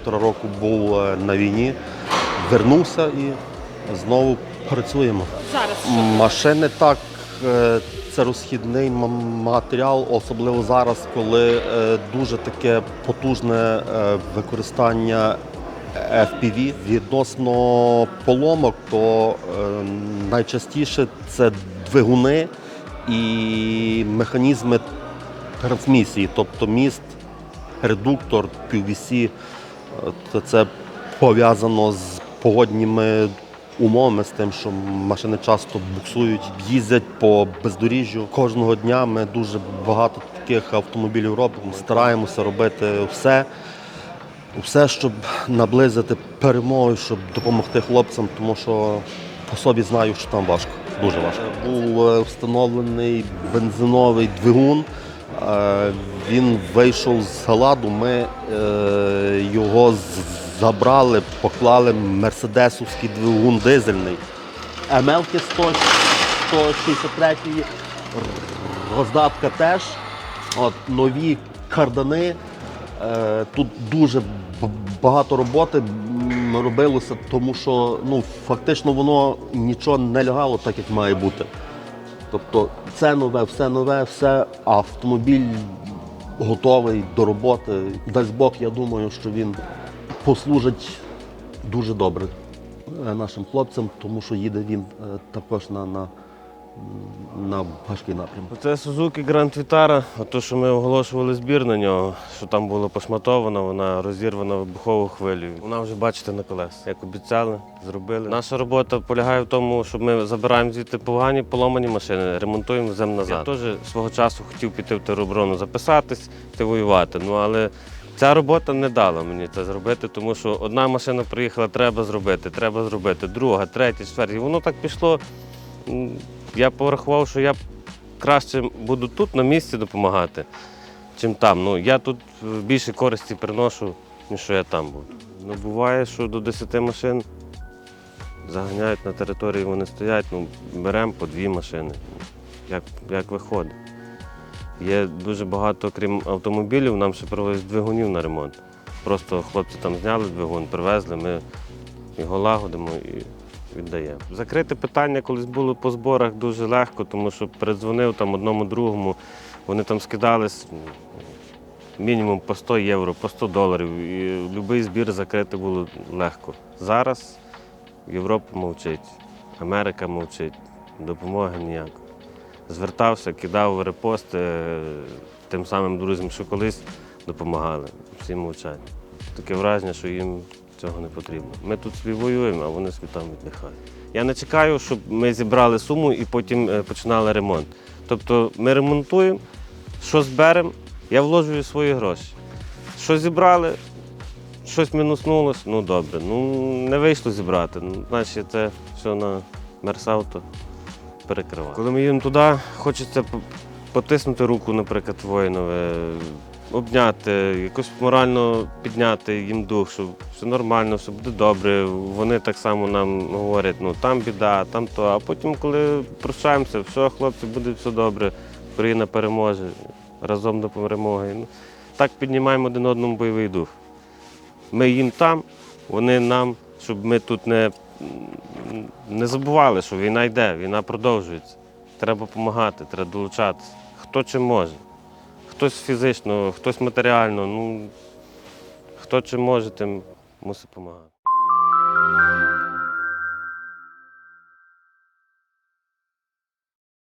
півтора року був е, на війні, вернувся і знову працюємо. Зараз? Машини так, е, це розхідний матеріал, особливо зараз, коли е, дуже таке потужне використання FPV. Відносно поломок, то найчастіше це двигуни і механізми трансмісії, тобто міст, редуктор, піввісі. Це пов'язано з погодніми умовами, з тим, що машини часто буксують, їздять по бездоріжжю. Кожного дня ми дуже багато таких автомобілів робимо. Стараємося робити все, все, щоб наблизити перемогу, щоб допомогти хлопцям, тому що по собі знаю, що там важко, дуже важко. Був е, встановлений бензиновий двигун. Він вийшов з галаду. Ми е, його забрали, поклали мерседесовський двигун дизельний. 100, 163, роздатка теж. От, нові кардани. Е, Тут дуже багато роботи робилося, тому що ну, фактично воно нічого не лягало так, як має бути. Тобто це нове, все нове, все, автомобіль готовий до роботи. Дасть Бог, я думаю, що він послужить дуже добре е, нашим хлопцям, тому що їде він е, також на, на, на важкий напрямок. Це Suzuki Grand Vitara, ото що ми оголошували збір на нього, що там було пошматовано, вона розірвана вибуховою хвилею. Вона вже бачите на колес. Як обіцяли, зробили. Наша робота полягає в тому, що ми забираємо звідти погані поломані машини, ремонтуємо веземо назад. Я теж свого часу хотів піти в тероборону записатись, йти воювати. Ну але ця робота не дала мені це зробити, тому що одна машина приїхала, треба зробити, треба зробити, друга, третя, четверта. І воно так пішло. Я порахував, що я краще буду тут на місці допомагати, чим там. Ну, я тут е, більше користі приношу, ніж що я там буду. Ну, буває, що до 10 машин заганяють на території, вони стоять, ну, беремо по дві машини. Як, як виходить. Є дуже багато, крім автомобілів, нам ще привозять двигунів на ремонт. Просто хлопці там зняли двигун, привезли, ми його лагодимо і віддаємо. Закрити питання колись було по зборах дуже легко, тому що передзвонив там одному другому, вони там скидались мінімум по 100 євро, по 100 доларів. І будь-який збір закрити було легко. Зараз Європа мовчить, Америка мовчить, допомоги ніякої. Звертався, кидав репости е, тим самим друзям, що колись допомагали. Всі мовчать. Таке враження, що їм цього не потрібно. Ми тут собі воюємо, а вони собі там віддихають. Я не чекаю, щоб ми зібрали суму і потім е, починали ремонт. Тобто ми ремонтуємо, що зберемо, я вложую свої гроші. Що зібрали, щось мінуснулося, ну добре. Ну не вийшло зібрати. Ну, значить це все на мерсауто перекриває. Коли ми їдемо туди, хочеться потиснути руку, наприклад, воїнове, обняти, якось морально підняти їм дух, що все нормально, все буде добре. Вони так само нам говорять, ну там біда, там то. А потім, коли прощаємося, все, хлопці, буде все добре, Україна переможе, разом до перемоги. Ну, так піднімаємо один одному бойовий дух. Ми їм там, вони нам, щоб ми тут не, не забували, що війна йде, війна продовжується. Треба допомагати, треба долучатися. Хто чим може. Хтось фізично, хтось матеріально. Ну, хто чим може, тим мусить допомагати.